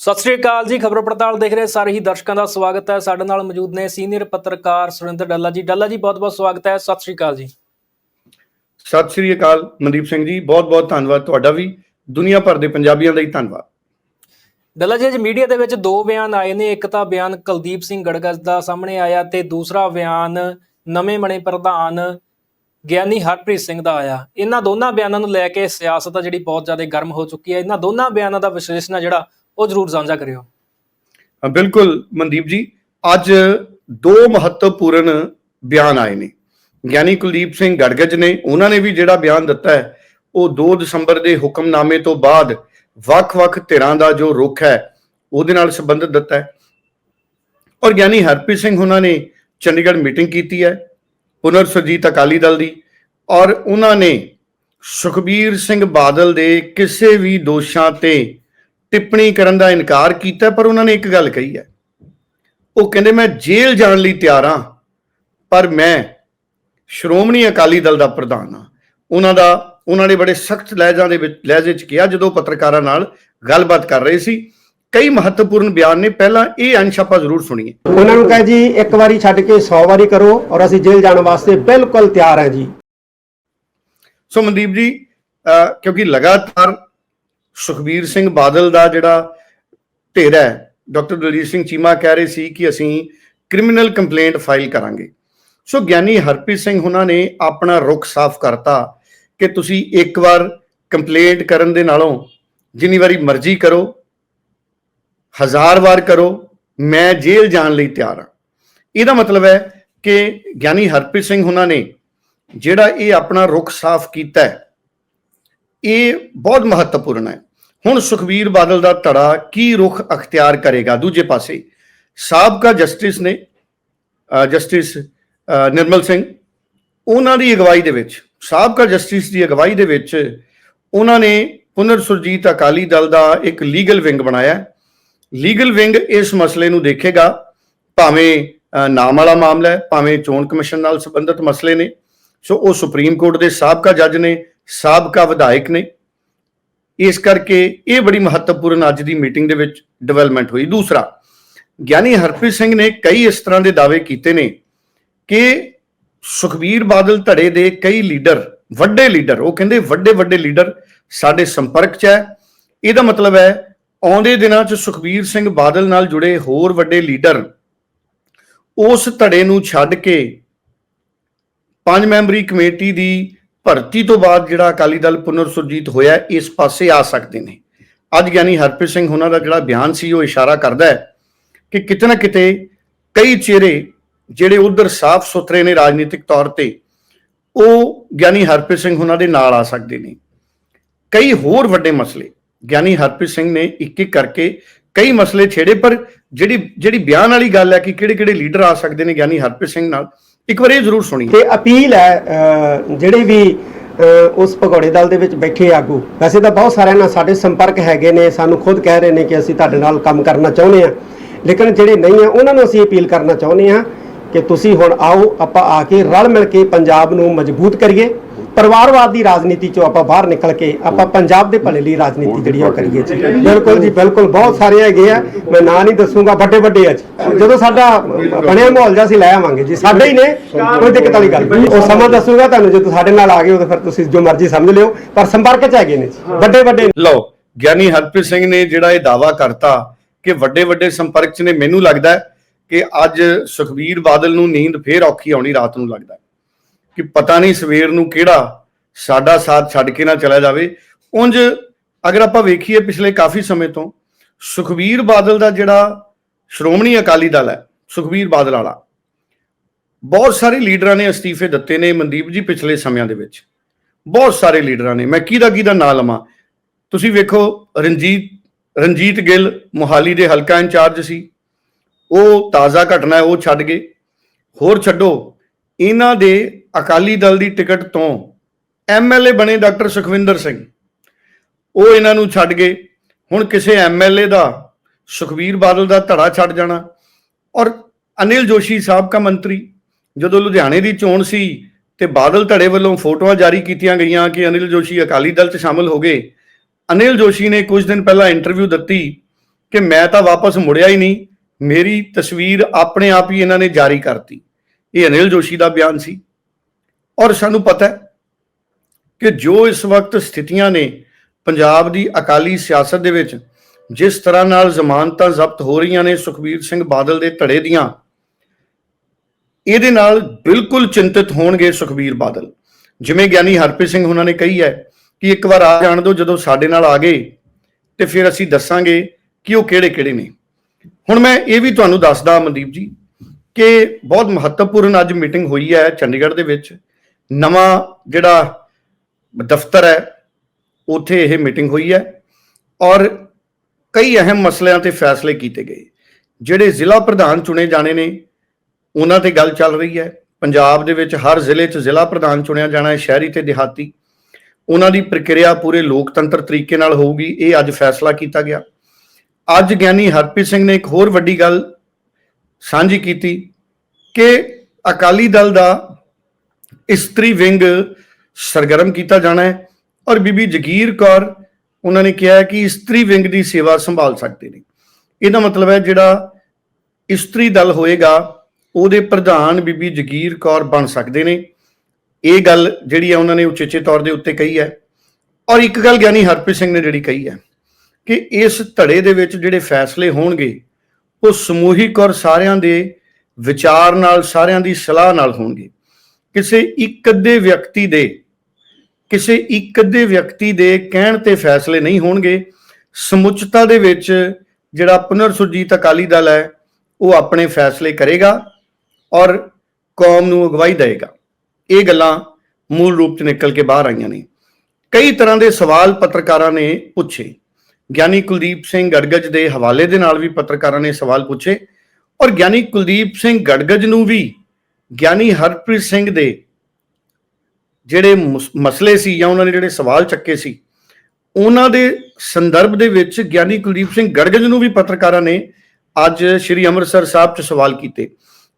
ਸਤਿ ਸ਼੍ਰੀ ਅਕਾਲ ਜੀ ਖਬਰ ਪੜਤਾਲ ਦੇਖ ਰਹੇ ਸਾਰੇ ਹੀ ਦਰਸ਼ਕਾਂ ਦਾ ਸਵਾਗਤ ਹੈ। ਸਾਡੇ ਨਾਲ ਮੌਜੂਦ ਨੇ ਸੀਨੀਅਰ ਪੱਤਰਕਾਰ ਸੁਰਿੰਦਰ ਡੱਲਾ ਜੀ। ਡੱਲਾ ਜੀ ਬਹੁਤ-ਬਹੁਤ ਸਵਾਗਤ ਹੈ। ਸਤਿ ਸ਼੍ਰੀ ਅਕਾਲ ਜੀ। ਸਤਿ ਸ੍ਰੀ ਅਕਾਲ ਮਨਦੀਪ ਸਿੰਘ ਜੀ। ਬਹੁਤ-ਬਹੁਤ ਧੰਨਵਾਦ ਤੁਹਾਡਾ ਵੀ। ਦੁਨੀਆ ਭਰ ਦੇ ਪੰਜਾਬੀਆਂ ਦਾ ਹੀ ਧੰਨਵਾਦ। ਡੱਲਾ ਜੀ ਅੱਜ ਮੀਡੀਆ ਦੇ ਵਿੱਚ ਦੋ ਬਿਆਨ ਆਏ ਨੇ। ਇੱਕ ਤਾਂ ਬਿਆਨ ਕੁਲਦੀਪ ਸਿੰਘ ਗੜਗੜ ਦਾ ਸਾਹਮਣੇ ਆਇਆ ਤੇ ਦੂਸਰਾ ਬਿਆਨ ਨਵੇਂ ਬਣੇ ਪ੍ਰਧਾਨ ਗਿਆਨੀ ਹਰਪ੍ਰੀਤ ਸਿੰਘ ਦਾ ਆਇਆ। ਇਹਨਾਂ ਦੋਨਾਂ ਬਿਆਨਾਂ ਨੂੰ ਲੈ ਕੇ ਸਿਆਸਤ ਆ ਜਿਹੜੀ ਬਹੁਤ ਜ਼ਿਆਦਾ ਗਰਮ ਹੋ ਚੁੱਕੀ ਹੈ। ਇਹਨਾਂ ਦੋਨਾਂ ਬਿਆਨਾਂ ਦਾ ਵਿਸ਼ਲੇਸ਼ਣ ਜਿਹੜਾ ਉਹ ਜ਼ਰੂਰ ਸਾਂਝਾ ਕਰਿਓ। ਬਿਲਕੁਲ, ਮਨਦੀਪ ਜੀ, ਅੱਜ ਦੋ ਮਹੱਤਵਪੂਰਨ ਬਿਆਨ ਆਏ ਨੇ। ਗਿਆਨੀ ਕੁਲਦੀਪ ਸਿੰਘ ਗੜਗੜ ਨੇ, ਉਹਨਾਂ ਨੇ ਵੀ ਜਿਹੜਾ ਬਿਆਨ ਦਿੱਤਾ ਹੈ, ਉਹ 2 ਦਸੰਬਰ ਦੇ ਹੁਕਮਨਾਮੇ ਤੋਂ ਬਾਅਦ ਵੱਖ-ਵੱਖ ਧਿਰਾਂ ਦਾ ਜੋ ਰੁਖ ਹੈ, ਉਹਦੇ ਨਾਲ ਸੰਬੰਧਿਤ ਦਿੱਤਾ ਹੈ। ਔਰ ਗਿਆਨੀ ਹਰਪ੍ਰੀਤ ਸਿੰਘ ਉਹਨਾਂ ਨੇ ਚੰਡੀਗੜ੍ਹ ਮੀਟਿੰਗ ਕੀਤੀ ਹੈ ਪੁਨਰ ਸੁਰਜੀਤ ਅਕਾਲੀ ਦਲ ਦੀ, ਔਰ ਉਹਨਾਂ ਨੇ ਸੁਖਬੀਰ ਸਿੰਘ ਬਾਦਲ ਦੇ ਕਿਸੇ ਵੀ ਦੋਸ਼ਾਂ ਤੇ ਟਿੱਪਣੀ ਕਰਨ ਦਾ ਇਨਕਾਰ ਕੀਤਾ ਪਰ ਉਹਨਾਂ ਨੇ ਇੱਕ ਗੱਲ ਕਹੀ ਹੈ। ਉਹ ਕਹਿੰਦੇ ਮੈਂ ਜੇਲ੍ਹ ਜਾਣ ਲਈ ਤਿਆਰ ਹਾਂ ਪਰ ਮੈਂ ਸ਼੍ਰੋਮਣੀ ਅਕਾਲੀ ਦਲ ਦਾ ਪ੍ਰਧਾਨ ਹਾਂ। ਉਹਨਾਂ ਦਾ ਉਹਨਾਂ ਨੇ ਬੜੇ ਸਖਤ ਲਹਿਜਾਂ ਦੇ ਵਿੱਚ ਲਹਿਜੇ 'ਚ ਕਿਹਾ ਜਦੋਂ ਪੱਤਰਕਾਰਾਂ ਨਾਲ ਗੱਲਬਾਤ ਕਰ ਰਹੇ ਸੀ। ਕਈ ਮਹੱਤਵਪੂਰਨ ਬਿਆਨ ਨੇ ਪਹਿਲਾਂ ਇਹ ਅੰਸ਼ ਆਪਾਂ ਜ਼ਰੂਰ ਸੁਣੀਏ। ਉਹਨਾਂ ਨੂੰ ਕਹੇ ਜੀ ਇੱਕ ਵਾਰੀ ਛੱਡ ਕੇ 100 ਵਾਰੀ ਕਰੋ ਔਰ ਅਸੀਂ ਜੇਲ੍ਹ ਜਾਣ ਵਾਸਤੇ ਬਿਲਕੁਲ ਤਿਆਰ ਹਾਂ ਜੀ। ਸੋ ਮਨਦੀਪ ਜੀ ਕਿਉਂਕਿ ਲਗਾਤਾਰ ਸੁਖਬੀਰ ਸਿੰਘ ਬਾਦਲ ਦਾ ਜਿਹੜਾ ਢੇਰ ਹੈ, ਡਾਕਟਰ ਦਲਜੀਤ ਸਿੰਘ ਚੀਮਾ ਕਹਿ ਰਹੇ ਸੀ ਕਿ ਅਸੀਂ ਕ੍ਰਿਮੀਨਲ ਕੰਪਲੇਂਟ ਫਾਈਲ ਕਰਾਂਗੇ। ਸੋ ਗਿਆਨੀ ਹਰਪ੍ਰੀਤ ਸਿੰਘ ਉਹਨਾਂ ਨੇ ਆਪਣਾ ਰੁਖ ਸਾਫ਼ ਕਰਤਾ ਕਿ ਤੁਸੀਂ ਇੱਕ ਵਾਰ ਕੰਪਲੇਂਟ ਕਰਨ ਦੇ ਨਾਲੋਂ ਜਿੰਨੀ ਵਾਰੀ ਮਰਜ਼ੀ ਕਰੋ, ਹਜ਼ਾਰ ਵਾਰ ਕਰੋ, ਮੈਂ ਜੇਲ੍ਹ ਜਾਣ ਲਈ ਤਿਆਰ ਹਾਂ। ਇਹਦਾ ਮਤਲਬ ਹੈ ਕਿ ਗਿਆਨੀ ਹਰਪ੍ਰੀਤ ਸਿੰਘ ਉਹਨਾਂ ਨੇ ਜਿਹੜਾ ਇਹ ਆਪਣਾ ਰੁਖ ਸਾਫ਼ ਕੀਤਾ ਹੈ, ਇਹ ਬਹੁਤ ਮਹੱਤਵਪੂਰਨ ਹੈ। ਹੁਣ ਸੁਖਬੀਰ ਬਾਦਲ ਦਾ ਧੜਾ ਕੀ ਰੁਖ ਅਖਤਿਆਰ ਕਰੇਗਾ? ਦੂਜੇ ਪਾਸੇ ਸਾਬਕਾ ਜਸਟਿਸ ਨੇ ਜਸਟਿਸ ਨਿਰਮਲ ਸਿੰਘ, ਉਹਨਾਂ ਦੀ ਅਗਵਾਈ ਦੇ ਵਿੱਚ, ਸਾਬਕਾ ਜਸਟਿਸ ਦੀ ਅਗਵਾਈ ਦੇ ਵਿੱਚ ਉਹਨਾਂ ਨੇ ਪੁਨਰ ਸੁਰਜੀਤ ਅਕਾਲੀ ਦਲ ਦਾ ਇੱਕ ਲੀਗਲ ਵਿੰਗ ਬਣਾਇਆ। ਲੀਗਲ ਵਿੰਗ ਇਸ ਮਸਲੇ ਨੂੰ ਦੇਖੇਗਾ, ਭਾਵੇਂ ਨਾਮ ਵਾਲਾ ਮਾਮਲਾ ਹੈ, ਭਾਵੇਂ ਚੋਣ ਕਮਿਸ਼ਨ ਨਾਲ ਸੰਬੰਧਿਤ ਮਸਲੇ ਨੇ। ਸੋ ਉਹ ਸੁਪਰੀਮ ਕੋਰਟ ਦੇ ਸਾਬਕਾ ਜੱਜ ਨੇ, ਸਾਬਕਾ ਵਿਧਾਇਕ ਨੇ। ਇਸ ਕਰਕੇ ਇਹ ਬੜੀ ਮਹੱਤਵਪੂਰਨ ਅੱਜ ਦੀ ਮੀਟਿੰਗ ਦੇ ਵਿੱਚ ਡਿਵੈਲਪਮੈਂਟ ਹੋਈ। ਦੂਸਰਾ, ਗਿਆਨੀ ਹਰਪ੍ਰੀਤ ਸਿੰਘ ਨੇ ਕਈ ਇਸ ਤਰ੍ਹਾਂ ਦੇ ਦਾਅਵੇ ਕੀਤੇ ਨੇ ਕਿ ਸੁਖਬੀਰ ਬਾਦਲ ਧੜੇ ਦੇ ਕਈ ਲੀਡਰ, ਵੱਡੇ ਲੀਡਰ, ਉਹ ਕਹਿੰਦੇ ਵੱਡੇ ਵੱਡੇ ਲੀਡਰ ਸਾਡੇ ਸੰਪਰਕ 'ਚ ਹੈ। ਇਹਦਾ ਮਤਲਬ ਹੈ ਆਉਂਦੇ ਦਿਨਾਂ 'ਚ ਸੁਖਬੀਰ ਸਿੰਘ ਬਾਦਲ ਨਾਲ ਜੁੜੇ ਹੋਰ ਵੱਡੇ ਲੀਡਰ ਉਸ ਧੜੇ ਨੂੰ ਛੱਡ ਕੇ ਪੰਜ ਮੈਂਬਰੀ ਕਮੇਟੀ ਦੀ ਭਰਤੀ ਤੋਂ ਬਾਅਦ ਜਿਹੜਾ ਅਕਾਲੀ ਦਲ ਪੁਨਰ ਸੁਰਜੀਤ ਹੋਇਆ, ਇਸ ਪਾਸੇ ਆ ਸਕਦੇ ਨੇ। ਅੱਜ ਗਿਆਨੀ ਹਰਪ੍ਰੀਤ ਸਿੰਘ ਉਹਨਾਂ ਦਾ ਜਿਹੜਾ ਬਿਆਨ ਸੀ, ਉਹ ਇਸ਼ਾਰਾ ਕਰਦਾ ਹੈ ਕਿ ਕਿਤੇ ਨਾ ਕਿਤੇ ਕਈ ਚਿਹਰੇ ਜਿਹੜੇ ਉਧਰ ਸਾਫ਼ ਸੁਥਰੇ ਨੇ ਰਾਜਨੀਤਿਕ ਤੌਰ ਤੇ, ਉਹ ਗਿਆਨੀ ਹਰਪ੍ਰੀਤ ਸਿੰਘ ਉਹਨਾਂ ਦੇ ਨਾਲ ਆ ਸਕਦੇ ਨੇ। ਕਈ ਹੋਰ ਵੱਡੇ ਮਸਲੇ, ਗਿਆਨੀ ਹਰਪ੍ਰੀਤ ਸਿੰਘ ਨੇ ਇੱਕ ਇੱਕ ਕਰਕੇ ਕਈ ਮਸਲੇ ਛੇੜੇ, ਪਰ ਜਿਹੜੀ ਜਿਹੜੀ ਬਿਆਨ ਵਾਲੀ ਗੱਲ ਹੈ ਕਿ ਕਿਹੜੇ ਕਿਹੜੇ ਲੀਡਰ ਆ ਸਕਦੇ ਨੇ ਗਿਆਨੀ ਹਰਪ੍ਰੀਤ ਸਿੰਘ ਨਾਲ ਇੱਕ ਵਾਰੀ ਜ਼ਰੂਰ ਸੁਣੀ ਤੇ ਅਪੀਲ ਹੈ ਜਿਹੜੇ ਵੀ ਉਸ ਭਗੌੜੇ ਦਲ ਦੇ ਵਿੱਚ ਬੈਠੇ ਆਗੂ, ਵੈਸੇ ਤਾਂ ਬਹੁਤ ਸਾਰਿਆਂ ਨਾਲ ਸਾਡੇ ਸੰਪਰਕ ਹੈਗੇ ਨੇ, ਸਾਨੂੰ ਖੁਦ ਕਹਿ ਰਹੇ ਨੇ ਕਿ ਅਸੀਂ ਤੁਹਾਡੇ ਨਾਲ ਕੰਮ ਕਰਨਾ ਚਾਹੁੰਦੇ ਆ ਲੇਕਿਨ ਜਿਹੜੇ ਨਹੀਂ ਆ ਉਹਨਾਂ ਨੂੰ ਅਸੀਂ ਅਪੀਲ ਕਰਨਾ ਚਾਹੁੰਦੇ ਆ ਕਿ ਤੁਸੀਂ ਹੁਣ ਆਓ, ਆਪਾਂ ਆ ਕੇ ਰਲ ਮਿਲ ਕੇ ਪੰਜਾਬ ਨੂੰ ਮਜ਼ਬੂਤ ਕਰੀਏ। ਪਰਿਵਾਰਵਾਦ ਦੀ ਰਾਜਨੀਤੀ ਚੋਂ ਆਪਾਂ ਬਾਹਰ ਨਿਕਲ ਕੇ ਆਪਾਂ ਪੰਜਾਬ ਦੇ ਭਲੇ ਲਈ ਰਾਜਨੀਤੀ ਜਿਹੜੀ ਉਹ ਕਰੀਏ ਜੀ। ਬਿਲਕੁਲ ਜੀ ਬਿਲਕੁਲ। ਬਹੁਤ ਸਾਰੇ ਹੈਗੇ ਆ। ਮੈਂ ਨਾਂ ਨਹੀਂ ਦੱਸੂਗਾ ਵੱਡੇ ਵੱਡੇ ਆ ਜੀ। ਜਦੋਂ ਸਾਡਾ ਬਣਿਆ ਮਾਹੌਲ ਜਿਹਾ ਅਸੀਂ ਲੈ ਆਵਾਂਗੇ ਜੀ। ਸਾਡੇ ਹੀ ਨੇ ਕੋਈ ਦਿੱਕਤ ਵਾਲੀ ਗੱਲ ਨਹੀਂ। ਉਹ ਸਮਾਂ ਦੱਸੂਗਾ ਤੁਹਾਨੂੰ ਜਦੋਂ ਸਾਡੇ ਨਾਲ ਆ ਗਏ ਉਦੋਂ ਫਿਰ ਤੁਸੀਂ ਜੋ ਮਰਜ਼ੀ ਸਮਝ ਲਿਓ। ਪਰ ਸੰਪਰਕ 'ਚ ਹੈਗੇ ਨੇ ਜੀ। ਵੱਡੇ ਵੱਡੇ ਲਓ ਗਿਆਨੀ ਹਰਪ੍ਰੀਤ ਸਿੰਘ ਨੇ ਜਿਹੜਾ ਇਹ ਦਾਵਾ ਕਰਤਾ ਕਿ ਵੱਡੇ ਵੱਡੇ ਸੰਪਰਕ 'ਚ ਨੇ ਮੈਨੂੰ ਲੱਗਦਾ ਕਿ ਅੱਜ ਸੁਖਬੀਰ ਬਾਦਲ ਨੂੰ ਨੀਂਦ ਫੇਰ ਔਖੀ ਆਉਣੀ ਰਾਤ ਨੂੰ ਲੱਗਦਾ ਕਿ ਪਤਾ ਨਹੀਂ ਸਵੇਰ ਨੂੰ ਕਿਹੜਾ ਸਾਡਾ ਸਾਥ ਛੱਡ ਕੇ ਨਾ ਚਲਾ ਜਾਵੇ। ਉਂਝ ਅਗਰ ਆਪਾਂ ਵੇਖੀਏ ਪਿਛਲੇ ਕਾਫੀ ਸਮੇਂ ਤੋਂ, ਸੁਖਬੀਰ ਬਾਦਲ ਦਾ ਜਿਹੜਾ ਸ਼੍ਰੋਮਣੀ ਅਕਾਲੀ ਦਲ ਹੈ, ਸੁਖਬੀਰ ਬਾਦਲ ਵਾਲਾ, ਬਹੁਤ ਸਾਰੇ ਲੀਡਰਾਂ ਨੇ ਅਸਤੀਫੇ ਦਿੱਤੇ ਨੇ ਮਨਦੀਪ ਜੀ ਪਿਛਲੇ ਸਮਿਆਂ ਦੇ ਵਿੱਚ। ਬਹੁਤ ਸਾਰੇ ਲੀਡਰਾਂ ਨੇ, ਮੈਂ ਕਿਹਦਾ ਕਿਹਦਾ ਨਾਂ ਲਵਾਂ? ਤੁਸੀਂ ਵੇਖੋ ਰਣਜੀਤ ਰਣਜੀਤ ਗਿੱਲ ਮੁਹਾਲੀ ਦੇ ਹਲਕਾ ਇੰਚਾਰਜ ਸੀ। ਉਹ ਤਾਜ਼ਾ ਘਟਨਾ ਹੈ, ਉਹ ਛੱਡ ਗਏ। ਹੋਰ ਛੱਡੋ, ਇਹਨਾਂ ਦੇ ਅਕਾਲੀ ਦਲ ਦੀ ਟਿਕਟ ਤੋਂ ਐਮਐਲਏ ਬਣੇ ਡਾਕਟਰ ਸੁਖਵਿੰਦਰ ਸਿੰਘ। ਉਹ ਇਹਨਾਂ ਨੂੰ ਛੱਡ ਗਏ। ਹੁਣ ਕਿਸੇ ਐਮਐਲਏ ਦਾ ਸੁਖਬੀਰ ਬਾਦਲ ਦਾ ਧੜਾ ਛੱਡ ਜਾਣਾ। ਔਰ ਅਨਿਲ ਜੋਸ਼ੀ ਸਾਬਕਾ ਮੰਤਰੀ, ਜਦੋਂ ਲੁਧਿਆਣੇ ਦੀ ਚੋਣ ਸੀ ਤੇ ਬਾਦਲ ਧੜੇ ਵੱਲੋਂ ਫੋਟੋਆਂ ਜਾਰੀ ਕੀਤੀਆਂ ਗਈਆਂ ਕਿ ਅਨਿਲ ਜੋਸ਼ੀ ਅਕਾਲੀ ਦਲ 'ਚ ਸ਼ਾਮਲ ਹੋ ਗਏ, ਅਨਿਲ ਜੋਸ਼ੀ ਨੇ ਕੁਝ ਦਿਨ ਪਹਿਲਾਂ ਇੰਟਰਵਿਊ ਦਿੱਤੀ ਕਿ ਮੈਂ ਤਾਂ ਵਾਪਸ ਮੁੜਿਆ ਹੀ ਨਹੀਂ। ਮੇਰੀ ਤਸਵੀਰ ਆਪਣੇ ਆਪ ਹੀ ਇਹਨਾਂ ਨੇ ਜਾਰੀ ਕਰਤੀ। ਇਹ ਅਨਿਲ ਜੋਸ਼ੀ ਦਾ ਬਿਆਨ ਸੀ। ਔਰ ਸਾਨੂੰ ਪਤਾ ਹੈ ਕਿ ਜੋ ਇਸ ਵਕਤ ਸਥਿਤੀਆਂ ਨੇ ਪੰਜਾਬ ਦੀ ਅਕਾਲੀ ਸਿਆਸਤ ਦੇ ਵਿੱਚ, ਜਿਸ ਤਰ੍ਹਾਂ ਨਾਲ ਜ਼ਮਾਨਤਾਂ ਜ਼ਬਤ ਹੋ ਰਹੀਆਂ ਨੇ ਸੁਖਬੀਰ ਸਿੰਘ ਬਾਦਲ ਦੇ ਧੜੇ ਦੀਆਂ, ਇਹਦੇ ਨਾਲ ਬਿਲਕੁਲ ਚਿੰਤਤ ਹੋਣਗੇ ਸੁਖਬੀਰ ਬਾਦਲ। ਜਿਵੇਂ ਗਿਆਨੀ ਹਰਪ੍ਰੀਤ ਸਿੰਘ ਉਹਨਾਂ ਨੇ ਕਹੀ ਹੈ ਕਿ ਇੱਕ ਵਾਰ ਆ ਜਾਣ ਦਿਓ ਜਦੋਂ ਸਾਡੇ ਨਾਲ ਆ ਗਏ ਤੇ ਫਿਰ ਅਸੀਂ ਦੱਸਾਂਗੇ ਕਿ ਉਹ ਕਿਹੜੇ ਕਿਹੜੇ ਨੇ। ਹੁਣ ਮੈਂ ਇਹ ਵੀ ਤੁਹਾਨੂੰ ਦੱਸਦਾ ਮਨਦੀਪ ਜੀ ਕਿ ਬਹੁਤ ਮਹੱਤਵਪੂਰਨ ਅੱਜ ਮੀਟਿੰਗ ਹੋਈ ਹੈ ਚੰਡੀਗੜ੍ਹ ਦੇ ਵਿੱਚ। ਨਵਾਂ ਜਿਹੜਾ ਦਫ਼ਤਰ ਹੈ, ਉੱਥੇ ਇਹ ਮੀਟਿੰਗ ਹੋਈ ਹੈ ਔਰ ਕਈ ਅਹਿਮ ਮਸਲਿਆਂ ਤੇ ਫੈਸਲੇ ਕੀਤੇ ਗਏ। ਜਿਹੜੇ ਜ਼ਿਲ੍ਹਾ ਪ੍ਰਧਾਨ ਚੁਣੇ ਜਾਣੇ ਨੇ, ਉਹਨਾਂ ਤੇ ਗੱਲ ਚੱਲ ਰਹੀ ਹੈ। ਪੰਜਾਬ ਦੇ ਵਿੱਚ ਹਰ ਜ਼ਿਲ੍ਹੇ 'ਚ ਜ਼ਿਲ੍ਹਾ ਪ੍ਰਧਾਨ ਚੁਣਿਆ ਜਾਣਾ ਹੈ, ਸ਼ਹਿਰੀ ਤੇ ਦਿਹਾਤੀ। ਉਹਨਾਂ ਦੀ ਪ੍ਰਕਿਰਿਆ ਪੂਰੇ ਲੋਕਤੰਤਰ ਤਰੀਕੇ ਨਾਲ ਹੋਊਗੀ, ਇਹ ਅੱਜ ਫੈਸਲਾ ਕੀਤਾ ਗਿਆ। ਅੱਜ ਗਿਆਨੀ ਹਰਪ੍ਰੀਤ ਸਿੰਘ ਨੇ ਇੱਕ ਹੋਰ ਵੱਡੀ ਗੱਲ ਸਾਂਝੀ ਕੀਤੀ ਕਿ ਅਕਾਲੀ ਦਲ ਦਾ ਇਸਤਰੀ ਵਿੰਗ ਸਰਗਰਮ ਕੀਤਾ ਜਾਣਾ ਹੈ। ਔਰ ਬੀਬੀ ਜਗੀਰ ਕੌਰ, ਉਹਨਾਂ ਨੇ ਕਿਹਾ ਕਿ ਇਸਤਰੀ ਵਿੰਗ ਦੀ ਸੇਵਾ ਸੰਭਾਲ ਸਕਦੇ ਨੇ। ਇਹਦਾ ਮਤਲਬ ਹੈ ਜਿਹੜਾ ਇਸਤਰੀ ਦਲ ਹੋਏਗਾ, ਉਹਦੇ ਪ੍ਰਧਾਨ ਬੀਬੀ ਜਗੀਰ ਕੌਰ ਬਣ ਸਕਦੇ ਨੇ। ਇਹ ਗੱਲ ਜਿਹੜੀ ਹੈ ਉਹਨਾਂ ਨੇ ਉਚੇਚੇ ਤੌਰ ਦੇ ਉੱਤੇ ਕਹੀ ਹੈ। ਔਰ ਇੱਕ ਗੱਲ ਗਿਆਨੀ ਹਰਪ੍ਰੀਤ ਸਿੰਘ ਨੇ ਜਿਹੜੀ ਕਹੀ ਹੈ ਕਿ ਇਸ ਧੜੇ ਦੇ ਵਿੱਚ ਜਿਹੜੇ ਫੈਸਲੇ ਹੋਣਗੇ, ਉਹ ਸਮੂਹਿਕ ਔਰ ਸਾਰਿਆਂ ਦੇ ਵਿਚਾਰ ਨਾਲ, ਸਾਰਿਆਂ ਦੀ ਸਲਾਹ ਨਾਲ ਹੋਣਗੇ। ਕਿਸੇ ਇੱਕ ਅੱਧੇ ਵਿਅਕਤੀ ਦੇ, ਕਿਸੇ ਇੱਕ ਅੱਧੇ ਵਿਅਕਤੀ ਦੇ ਕਹਿਣ ਤੇ ਫੈਸਲੇ ਨਹੀਂ ਹੋਣਗੇ, ਸਮੁੱਚਤਾ ਦੇ ਵਿੱਚ ਜਿਹੜਾ ਪੁਨਰ ਸੁਰਜੀਤ ਅਕਾਲੀ ਦਲ ਹੈ, ਉਹ ਆਪਣੇ ਫੈਸਲੇ ਕਰੇਗਾ ਔਰ ਕੌਮ ਨੂੰ ਅਗਵਾਈ ਦੇਵੇਗਾ। ਇਹ ਗੱਲਾਂ ਮੂਲ ਰੂਪ 'ਚ ਨਿਕਲ ਕੇ ਬਾਹਰ ਆਈਆਂ ਨੇ। ਕਈ ਤਰ੍ਹਾਂ ਦੇ ਸਵਾਲ ਪੱਤਰਕਾਰਾਂ ਨੇ ਪੁੱਛੇ। ਗਿਆਨੀ ਕੁਲਦੀਪ ਸਿੰਘ ਗੜਗੜ ਦੇ ਹਵਾਲੇ ਦੇ ਨਾਲ ਵੀ ਪੱਤਰਕਾਰਾਂ ਨੇ ਸਵਾਲ ਪੁੱਛੇ ਔਰ ਗਿਆਨੀ ਕੁਲਦੀਪ ਸਿੰਘ ਗੜਗੜ ਨੂੰ ਵੀ ਗਿਆਨੀ ਹਰਪ੍ਰੀਤ ਸਿੰਘ ਦੇ ਜਿਹੜੇ ਮਸਲੇ ਸੀ ਜਾਂ ਉਹਨਾਂ ਨੇ ਜਿਹੜੇ ਸਵਾਲ ਚੱਕੇ ਸੀ, ਉਹਨਾਂ ਦੇ ਸੰਦਰਭ ਦੇ ਵਿੱਚ ਗਿਆਨੀ ਕੁਲਦੀਪ ਸਿੰਘ ਗੜਗੜ ਨੂੰ ਵੀ ਪੱਤਰਕਾਰਾਂ ਨੇ ਅੱਜ ਸ੍ਰੀ ਅੰਮ੍ਰਿਤਸਰ ਸਾਹਿਬ 'ਚ ਸਵਾਲ ਕੀਤੇ।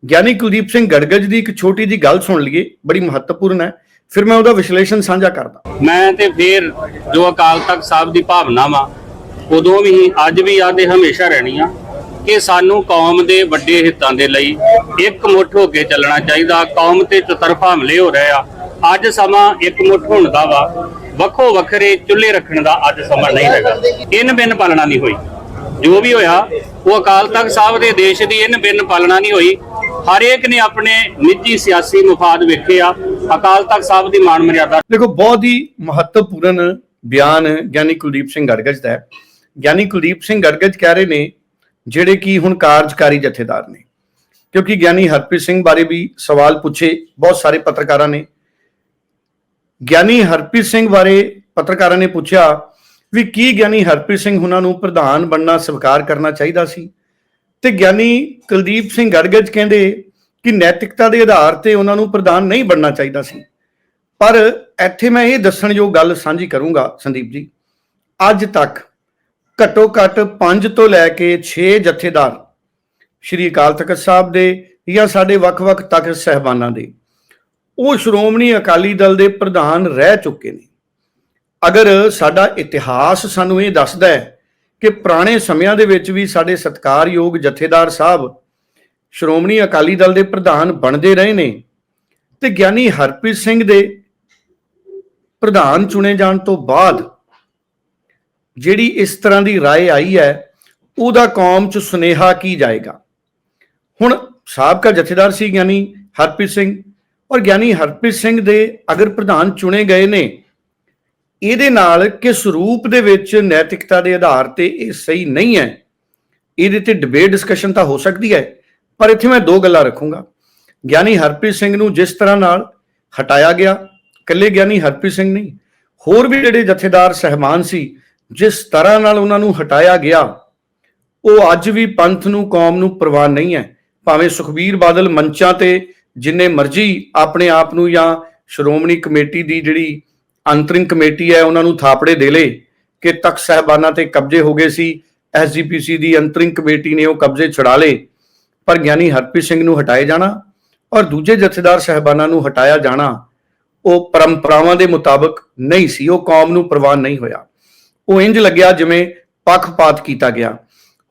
ਗਿਆਨੀ ਕੁਲਦੀਪ ਸਿੰਘ ਗੜਗੜ ਦੀ ਇੱਕ ਛੋਟੀ ਜੀ ਗੱਲ ਸੁਣ ਲਈਏ, ਬੜੀ ਮਹੱਤਵਪੂਰਨ ਹੈ, ਫਿਰ ਮੈਂ ਉਹਦਾ ਵਿਸ਼ਲੇਸ਼ਣ ਸਾਂਝਾ ਕਰਦਾ। ਮੈਂ ਤੇ ਫਿਰ ਜੋ ਅਕਾਲ ਤਖਤ ਸਾਹਿਬ ਦੀ ਭਾਵਨਾ ਵਾ, ਉਦੋਂ ਵੀ ਅੱਜ ਵੀ ਆ ਤੇ ਹਮੇਸ਼ਾ ਰਹਿਣੀ ਆ। ਕਿ ਸਾਨੂੰ ਕੌਮ ਦੇ ਵੱਡੇ ਹਿੱਤਾਂ ਦੇ ਲਈ ਇੱਕ ਮੁੱਠ ਹੋ ਕੇ ਚੱਲਣਾ ਚਾਹੀਦਾ। ਕੌਮ ਤੇ ਚਤਰਫਾ ਹਮਲੇ ਹੋ ਰਹੇ ਆ। ਅੱਜ ਸਮਾਂ ਇੱਕ ਮੁੱਠ ਹੋਣ ਦਾ ਵਾ। ਵੱਖੋ ਵੱਖਰੇ ਚੁੱਲ੍ਹੇ ਰੱਖਣ ਦਾ ਅੱਜ ਸਮਾਂ ਨਹੀਂ ਹੈਗਾ। ਇਨ ਬਿਨ ਪਾਲਣਾ ਨਹੀਂ ਹੋਈ। ਜੋ ਵੀ ਹੋਇਆ, ਉਹ ਅਕਾਲ ਤਖਤ ਸਾਹਿਬ ਦੇ ਦੇਸ਼ ਦੀ ਇਨ ਬਿਨ ਪਾਲਣਾ ਨਹੀਂ ਹੋਈ। ਹਰੇਕ ਨੇ ਆਪਣੇ ਨਿੱਜੀ ਸਿਆਸੀ ਮੁਫਾਦ ਵੇਖੇ ਆ। ਅਕਾਲ ਤਖਤ ਸਾਹਿਬ ਦੀ ਮਾਨ ਮਰਿਆਦਾ। ਦੇਖੋ, ਬਹੁਤ ਹੀ ਮਹੱਤਵਪੂਰਨ ਬਿਆਨ ਗਿਆਨੀ ਕੁਲਦੀਪ ਸਿੰਘ ਗੜਗੜ ਦਾ ਹੈ। ਗਿਆਨੀ ਕੁਲਦੀਪ ਸਿੰਘ ਗੜਗੜ ਕਹਿ ਰਹੇ ਨੇ ਜਿਹੜੇ ਕਿ ਹੁਣ ਕਾਰਜਕਾਰੀ ਜਥੇਦਾਰ ਨੇ। ਕਿਉਂਕਿ ਗਿਆਨੀ ਹਰਪ੍ਰੀਤ ਸਿੰਘ ਬਾਰੇ ਵੀ ਸਵਾਲ ਪੁੱਛੇ ਬਹੁਤ ਸਾਰੇ ਪੱਤਰਕਾਰਾਂ ਨੇ। ਗਿਆਨੀ ਹਰਪ੍ਰੀਤ ਸਿੰਘ ਬਾਰੇ ਪੱਤਰਕਾਰਾਂ ਨੇ ਪੁੱਛਿਆ ਵੀ ਕੀ ਗਿਆਨੀ ਹਰਪ੍ਰੀਤ ਸਿੰਘ ਉਹਨਾਂ ਨੂੰ ਪ੍ਰਧਾਨ ਬਣਨਾ, ਸਵੀਕਾਰ ਕਰਨਾ ਚਾਹੀਦਾ ਸੀ? ਤੇ ਗਿਆਨੀ ਕੁਲਦੀਪ ਸਿੰਘ ਗੜਗੜ ਕਹਿੰਦੇ ਕਿ ਨੈਤਿਕਤਾ ਦੇ ਆਧਾਰ ਤੇ ਉਹਨਾਂ ਨੂੰ ਪ੍ਰਧਾਨ ਨਹੀਂ ਬਣਨਾ ਚਾਹੀਦਾ ਸੀ। ਪਰ ਇੱਥੇ ਮੈਂ ਇਹ ਦੱਸਣਯੋਗ ਗੱਲ ਸਾਂਝੀ ਕਰੂੰਗਾ ਸੰਦੀਪ ਜੀ। ਅੱਜ ਤੱਕ ਘੱਟੋ ਘੱਟ 5 ਤੋਂ ਲੈ ਕੇ 6 ਜਥੇਦਾਰ ਸ਼੍ਰੀ ਅਕਾਲ ਤਖਤ ਸਾਹਿਬ ਦੇ ਜਾਂ ਸਾਡੇ ਵੱਖ-ਵੱਖ ਤਖਤ ਸਹਿਬਾਨਾਂ ਦੇ। ਉਹ ਸ਼੍ਰੋਮਣੀ ਅਕਾਲੀ ਦਲ ਦੇ ਪ੍ਰਧਾਨ ਰਹਿ ਚੁੱਕੇ ਨੇ। ਅਗਰ ਸਾਡਾ ਇਤਿਹਾਸ ਸਾਨੂੰ ਇਹ ਦੱਸਦਾ ਹੈ ਕਿ ਪੁਰਾਣੇ ਸਮਿਆਂ ਦੇ ਵਿੱਚ ਵੀ ਸਾਡੇ ਸਤਿਕਾਰਯੋਗ ਜਥੇਦਾਰ ਸਾਹਿਬ ਸ਼੍ਰੋਮਣੀ ਅਕਾਲੀ ਦਲ ਦੇ ਪ੍ਰਧਾਨ ਬਣਦੇ ਰਹੇ ਨੇ ਤੇ ਗਿਆਨੀ ਹਰਪ੍ਰੀਤ ਸਿੰਘ ਦੇ ਪ੍ਰਧਾਨ ਚੁਣੇ ਜਾਣ ਤੋਂ ਬਾਅਦ ਜਿਹੜੀ ਇਸ ਤਰ੍ਹਾਂ ਦੀ رائے ਆਈ ਹੈ ਉਹਦਾ ਕੌਮ 'ਚ ਸੁਨੇਹਾ ਕੀ ਜਾਏਗਾ ਹੁਣ ਸਾਬਕਾ ਜਥੇਦਾਰ ਸੀ ਗਿਆਨੀ ਹਰਪ੍ਰੀਤ ਸਿੰਘ ਔਰ ਗਿਆਨੀ ਹਰਪ੍ਰੀਤ ਸਿੰਘ ਦੇ ਅਗਰ ਪ੍ਰਧਾਨ ਚੁਣੇ ਗਏ ਨੇ ਇਹਦੇ ਨਾਲ ਕਿਸ ਰੂਪ ਦੇ ਵਿੱਚ ਨੈਤਿਕਤਾ ਦੇ ਆਧਾਰ ਤੇ ਇਹ ਸਹੀ ਨਹੀਂ ਹੈ ਇਹਦੇ ਤੇ ਡਿਬੇਟ ਡਿਸਕਸ਼ਨ ਤਾਂ ਹੋ ਸਕਦੀ ਹੈ ਪਰ ਇੱਥੇ ਮੈਂ ਦੋ ਗੱਲਾਂ ਰੱਖੂੰਗਾ ਗਿਆਨੀ ਹਰਪ੍ਰੀਤ ਸਿੰਘ ਨੂੰ ਜਿਸ ਤਰ੍ਹਾਂ ਨਾਲ ਹਟਾਇਆ ਗਿਆ ਇਕੱਲੇ ਗਿਆਨੀ ਹਰਪ੍ਰੀਤ ਸਿੰਘ ਨਹੀਂ ਹੋਰ ਵੀ ਜਿਹੜੇ ਜਥੇਦਾਰ ਸਹਿਮਾਨ ਸੀ ਜਿਸ ਤਰ੍ਹਾਂ ਨਾਲ ਉਹਨਾਂ ਨੂੰ ਹਟਾਇਆ ਗਿਆ, ਉਹ ਅੱਜ ਵੀ ਪੰਥ ਨੂੰ, ਕੌਮ ਨੂੰ ਪ੍ਰਵਾਨ ਨਹੀਂ ਹੈ। ਭਾਵੇਂ ਸੁਖਬੀਰ ਬਾਦਲ ਮੰਚਾਂ ਤੇ ਜਿੰਨੇ ਮਰਜ਼ੀ ਆਪਣੇ ਆਪ ਨੂੰ ਜਾਂ ਸ਼੍ਰੋਮਣੀ ਕਮੇਟੀ ਦੀ ਜਿਹੜੀ ਅੰਤਰਿੰਗ ਕਮੇਟੀ ਹੈ, ਉਹਨਾਂ ਨੂੰ ਥਾਪੜੇ ਦੇ ਲੇ ਕਿ ਤਖਤ ਸਹਿਬਾਨਾਂ ਤੇ ਕਬਜ਼ੇ ਹੋ ਗਏ ਸੀ ਐਸਜੀਪੀਸੀ ਦੀ ਅੰਤਰਿੰਗ ਕਮੇਟੀ ਨੇ ਉਹ ਕਬਜ਼ੇ ਛੁਡਾ ਲੇ। ਪਰ ਗਿਆਨੀ ਹਰਪ੍ਰੀਤ ਸਿੰਘ ਨੂੰ ਹਟਾਏ ਜਾਣਾ ਔਰ ਦੂਜੇ ਜਥੇਦਾਰ ਸਹਿਬਾਨਾਂ ਨੂੰ ਹਟਾਇਆ ਜਾਣਾ, ਉਹ ਪਰੰਪਰਾਵਾਂ ਦੇ ਮੁਤਾਬਕ ਨਹੀਂ ਸੀ, ਉਹ ਕੌਮ ਨੂੰ ਪ੍ਰਵਾਨ ਨਹੀਂ ਹੋਇਆ। ਉਹ ਇੰਜ ਲੱਗਿਆ ਜਿਵੇਂ ਪੱਖਪਾਤ ਕੀਤਾ ਗਿਆ।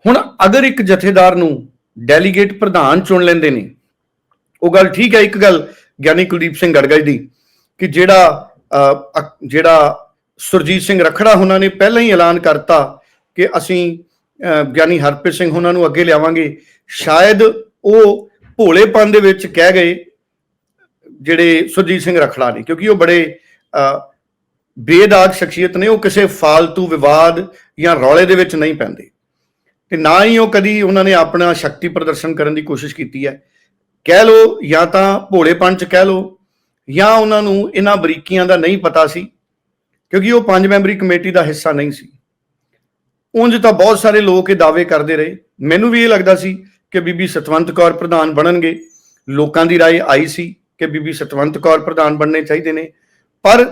ਹੁਣ ਅਗਰ ਇੱਕ ਜਥੇਦਾਰ ਨੂੰ ਡੈਲੀਗੇਟ ਪ੍ਰਧਾਨ ਚੁਣ ਲੈਂਦੇ ਨੇ ਉਹ ਗੱਲ ਠੀਕ ਹੈ ਇੱਕ ਗੱਲ ਗਿਆਨੀ ਕੁਲਦੀਪ ਸਿੰਘ ਗੜਗੜ ਦੀ ਕਿ ਜਿਹੜਾ ਜਿਹੜਾ ਸੁਰਜੀਤ ਸਿੰਘ ਰਖੜਾ ਉਹਨਾਂ ਨੇ ਪਹਿਲਾਂ ਹੀ ਐਲਾਨ ਕਰਤਾ ਕਿ ਅਸੀਂ ਅਹ, ਗਿਆਨੀ ਹਰਪ੍ਰੀਤ ਸਿੰਘ ਉਹਨਾਂ ਨੂੰ ਅੱਗੇ ਲਿਆਵਾਂਗੇ। ਸ਼ਾਇਦ ਉਹ ਭੋਲੇਪਨ ਦੇ ਵਿੱਚ ਕਹਿ ਗਏ ਜਿਹੜੇ ਸੁਰਜੀਤ ਸਿੰਘ ਰਖੜਾ ਨੇ ਕਿਉਂਕਿ ਉਹ ਬੜੇ ਅਹ, ਬੇਦਾਗ ਸ਼ਖਸੀਅਤ ਨੇ ਉਹ ਕਿਸੇ ਫਾਲਤੂ ਵਿਵਾਦ ਜਾਂ ਰੌਲੇ ਦੇ ਵਿੱਚ ਨਹੀਂ ਪੈਂਦੇ ਤੇ ਨਾ ਹੀ ਉਹ ਕਦੀ ਉਹਨਾਂ ਨੇ ਆਪਣਾ ਸ਼ਕਤੀ ਪ੍ਰਦਰਸ਼ਨ ਕਰਨ ਦੀ ਕੋਸ਼ਿਸ਼ ਕੀਤੀ ਹੈ ਕਹਿ ਲੋ ਜਾਂ ਤਾਂ ਭੋਲੇਪਨ ਚ ਕਹਿ ਲੋ ਜਾਂ ਉਹਨਾਂ ਨੂੰ ਇਹਨਾਂ ਬਰੀਕੀਆਂ ਦਾ ਨਹੀਂ ਪਤਾ ਸੀ ਕਿਉਂਕਿ ਉਹ ਪੰਜ ਮੈਂਬਰੀ ਕਮੇਟੀ ਦਾ ਹਿੱਸਾ ਨਹੀਂ ਸੀ ਉਂਝ ਤਾਂ ਬਹੁਤ ਸਾਰੇ ਲੋਕ ਇਹ ਦਾਅਵੇ ਕਰਦੇ ਰਹੇ ਮੈਨੂੰ ਵੀ ਇਹ ਲੱਗਦਾ ਸੀ ਕਿ ਬੀਬੀ ਸਤਵੰਤ ਕੌਰ ਪ੍ਰਧਾਨ ਬਣਨਗੇ ਲੋਕਾਂ ਦੀ رائے ਆਈ ਸੀ ਕਿ ਬੀਬੀ ਸਤਵੰਤ ਕੌਰ ਪ੍ਰਧਾਨ ਬਣਨੇ ਚਾਹੀਦੇ ਨੇ ਪਰ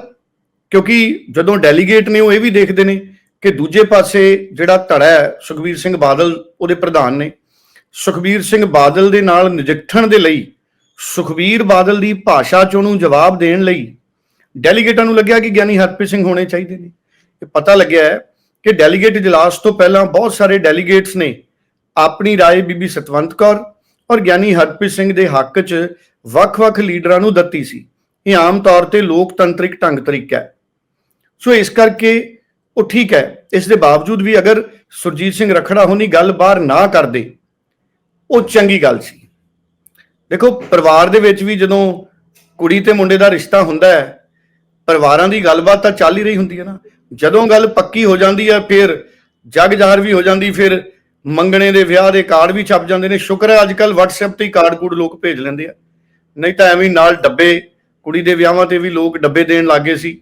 ਕਿਉਂਕਿ ਜਦੋਂ ਡੈਲੀਗੇਟ ਨੇ ਉਹ ਇਹ ਵੀ ਦੇਖਦੇ ਨੇ ਕਿ ਦੂਜੇ ਪਾਸੇ ਜਿਹੜਾ ਧੜਾ ਹੈ ਸੁਖਬੀਰ ਸਿੰਘ ਬਾਦਲ ਉਹਦੇ ਪ੍ਰਧਾਨ ਨੇ ਸੁਖਬੀਰ ਸਿੰਘ ਬਾਦਲ ਦੇ ਨਾਲ ਨਜਿੱਠਣ ਦੇ ਲਈ ਸੁਖਬੀਰ ਬਾਦਲ ਦੀ ਭਾਸ਼ਾ ਚ ਉਹਨੂੰ ਜਵਾਬ ਦੇਣ ਲਈ ਡੈਲੀਗੇਟਾਂ ਨੂੰ ਲੱਗਿਆ ਕਿ ਗਿਆਨੀ ਹਰਪ੍ਰੀਤ ਸਿੰਘ ਹੋਣੇ ਚਾਹੀਦੇ ਨੇ ਇਹ ਪਤਾ ਲੱਗਿਆ ਹੈ ਕਿ ਡੈਲੀਗੇਟ ਇਜਲਾਸ ਤੋਂ ਪਹਿਲਾਂ ਬਹੁਤ ਸਾਰੇ ਡੈਲੀਗੇਟਸ ਨੇ ਆਪਣੀ رائے ਬੀਬੀ ਸਤਵੰਤ ਕੌਰ ਔਰ ਗਿਆਨੀ ਹਰਪ੍ਰੀਤ ਸਿੰਘ ਦੇ ਹੱਕ 'ਚ ਵੱਖ-ਵੱਖ ਲੀਡਰਾਂ ਨੂੰ ਦਿੱਤੀ ਸੀ ਇਹ ਆਮ ਤੌਰ ਤੇ ਲੋਕਤੰਤਰਿਕ ਢੰਗ ਤਰੀਕਾ ਹੈ ਸੋ ਇਸ ਕਰਕੇ ਉਹ ਠੀਕ ਹੈ। ਇਸ ਦੇ ਬਾਵਜੂਦ ਵੀ ਅਗਰ ਸੁਰਜੀਤ ਸਿੰਘ ਰਖੜਾ ਹੋਣੀ ਗੱਲ ਬਾਹਰ ਨਾ ਕਰਦੇ, ਉਹ ਚੰਗੀ ਗੱਲ ਸੀ। ਦੇਖੋ, ਪਰਿਵਾਰ ਦੇ ਵਿੱਚ ਵੀ ਜਦੋਂ ਕੁੜੀ ਤੇ ਮੁੰਡੇ ਦਾ ਰਿਸ਼ਤਾ ਹੁੰਦਾ ਹੈ, ਪਰਿਵਾਰਾਂ ਦੀ ਗੱਲਬਾਤ ਤਾਂ ਚੱਲ ਹੀ ਰਹੀ ਹੁੰਦੀ ਹੈ ਨਾ। ਜਦੋਂ ਗੱਲ ਪੱਕੀ ਹੋ ਜਾਂਦੀ ਹੈ, ਫਿਰ ਜਗ ਜ਼ਾਹਰ ਵੀ ਹੋ ਜਾਂਦੀ, ਫਿਰ ਮੰਗਣੇ ਦੇ ਵਿਆਹ ਦੇ ਕਾਰਡ ਵੀ ਛਪ ਜਾਂਦੇ ਨੇ। ਸ਼ੁਕਰ ਹੈ ਅੱਜ ਕੱਲ WhatsApp ਤੇ ਹੀ ਕਾਰਡ ਕੂਡ ਲੋਕ ਭੇਜ ਲੈਂਦੇ ਆ। ਨਹੀਂ ਤਾਂ ਐਵੇਂ ਨਾਲ ਡੱਬੇ, ਕੁੜੀ ਦੇ ਵਿਆਹਾਂ ਤੇ ਵੀ ਲੋਕ ਡੱਬੇ ਦੇਣ ਲੱਗੇ ਸੀ।